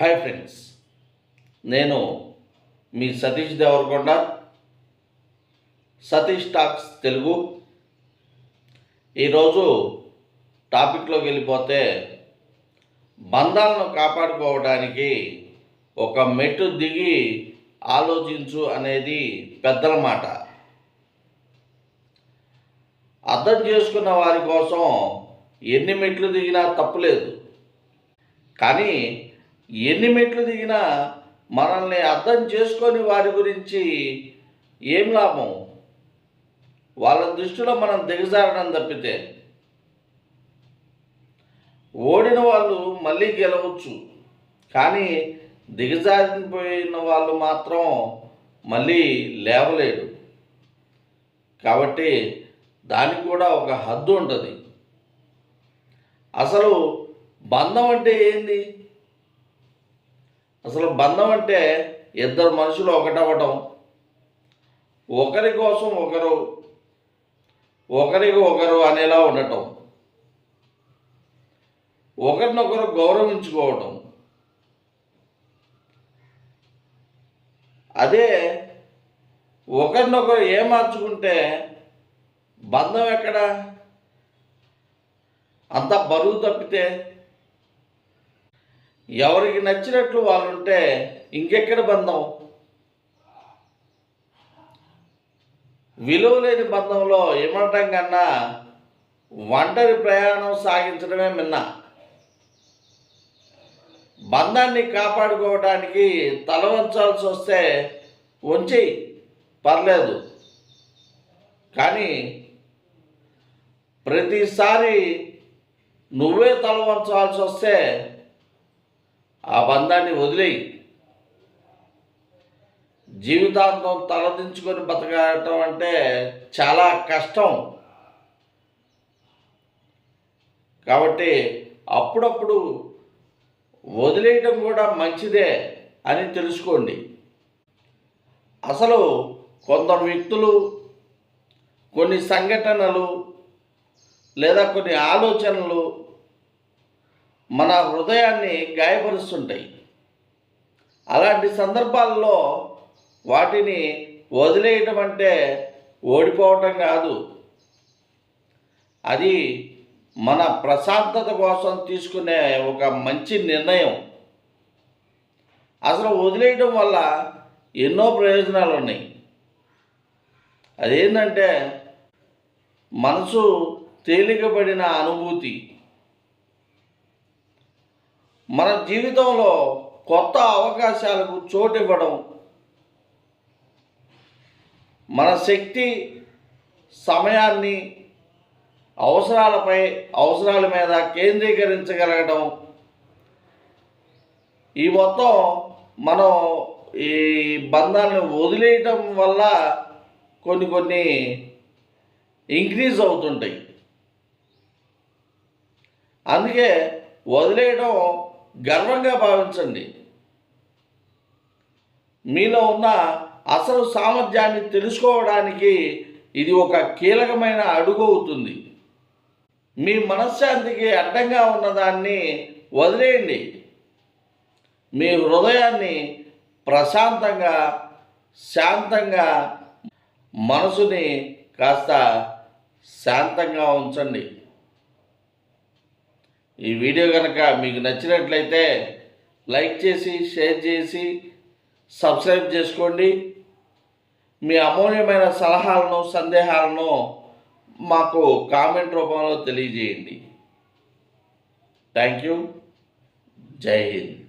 Hi friends. నేను మీ Satish Devarakonda Satish talks Telugu. ఈరోజు టాపిక్లోకి వెళ్ళిపోతే బంధాలను కాపాడుకోవడానికి ఒక మెట్టు దిగి ఆలోచించు అనేది పెద్దల మాట. అర్థం చేసుకున్న వారి కోసం ఎన్ని మెట్లు దిగినా తప్పులేదు. కానీ ఎన్ని మెట్లు దిగినా మనల్ని అర్థం చేసుకొని వారి గురించి ఏం లాభం? వాళ్ళ దృష్టిలో మనం దిగజారడం తప్పితే. ఓడిన వాళ్ళు మళ్ళీ గెలవచ్చు. కానీ దిగజారిపోయిన వాళ్ళు మాత్రం మళ్ళీ లేవలేడు కాబట్టి దానికి కూడా ఒక హద్దు ఉంటుంది. అసలు బంధం అంటే ఏంది? అసలు బంధం అంటే ఇద్దరు మనుషులు ఒకటవ్వటం. ఒకరి కోసం ఒకరు ఒకరికి ఒకరు అనేలా ఉండటం. ఒకరినొకరు గౌరవించుకోవటం. అదే ఒకరినొకరు ఏమార్చుకుంటే బంధం ఎక్కడ? అంత బరువు తప్పితే ఎవరికి నచ్చినట్లు వాళ్ళు ఉంటే ఇంకెక్కడ బంధం? విలువ లేని బంధంలో ఏమంటాం కన్నా ఒంటరి ప్రయాణం సాగించడమే మిన్న. బంధాన్ని కాపాడుకోవడానికి తల వంచాల్సి వస్తే ఉంచి పర్లేదు. కానీ ప్రతిసారి నువ్వే తల వంచాల్సి వస్తే ఆ బంధాన్ని వదిలేయి. జీవితాంతం తలదించుకొని బతకడం అంటే చాలా కష్టం. కాబట్టి అప్పుడప్పుడు వదిలేయటం కూడా మంచిదే అని తెలుసుకోండి. అసలు కొందరు వ్యక్తులు కొన్ని సంఘటనలు లేదా కొన్ని ఆలోచనలు మన హృదయాన్ని గాయపరుస్తుంటాయి. అలాంటి సందర్భాల్లో వాటిని వదిలేయటం అంటే ఓడిపోవటం కాదు. అది మన ప్రశాంతత కోసం తీసుకునే ఒక మంచి నిర్ణయం. అసలు వదిలేయటం వల్ల ఎన్నో ప్రయోజనాలు ఉన్నాయి అదేంటంటే మనసు తేలికపడిన అనుభూతి. మన జీవితంలో కొత్త అవకాశాలకు చోటు ఇవ్వడం మన శక్తి సమయాన్ని అవసరాలపై అవసరాల మీద కేంద్రీకరించగలగడం ఈ మొత్తం మనం ఈ బంధాలను వదిలేయటం వల్ల కొన్ని కొన్ని ఇంక్రీజ్ అవుతుంటాయి. అందుకే వదిలేయడం గర్వంగా భావించండి. మీలో ఉన్న అసలు సామర్థ్యాన్ని తెలుసుకోవడానికి ఇది ఒక కీలకమైన అడుగు అవుతుంది. మీ మనశ్శాంతికి అడ్డంగా ఉన్నదాన్ని వదిలేయండి. మీ హృదయాన్ని ప్రశాంతంగా శాంతంగా మనసుని కాస్త శాంతంగా ఉంచండి. ఈ వీడియో కనుక మీకు నచ్చినట్లయితే లైక్ చేసి షేర్ చేసి సబ్స్క్రైబ్ చేసుకోండి. మీ అమూల్యమైన సలహాలను సందేహాలను మాకు కామెంట్ రూపంలో తెలియజేయండి. Thank you. జై హింద్.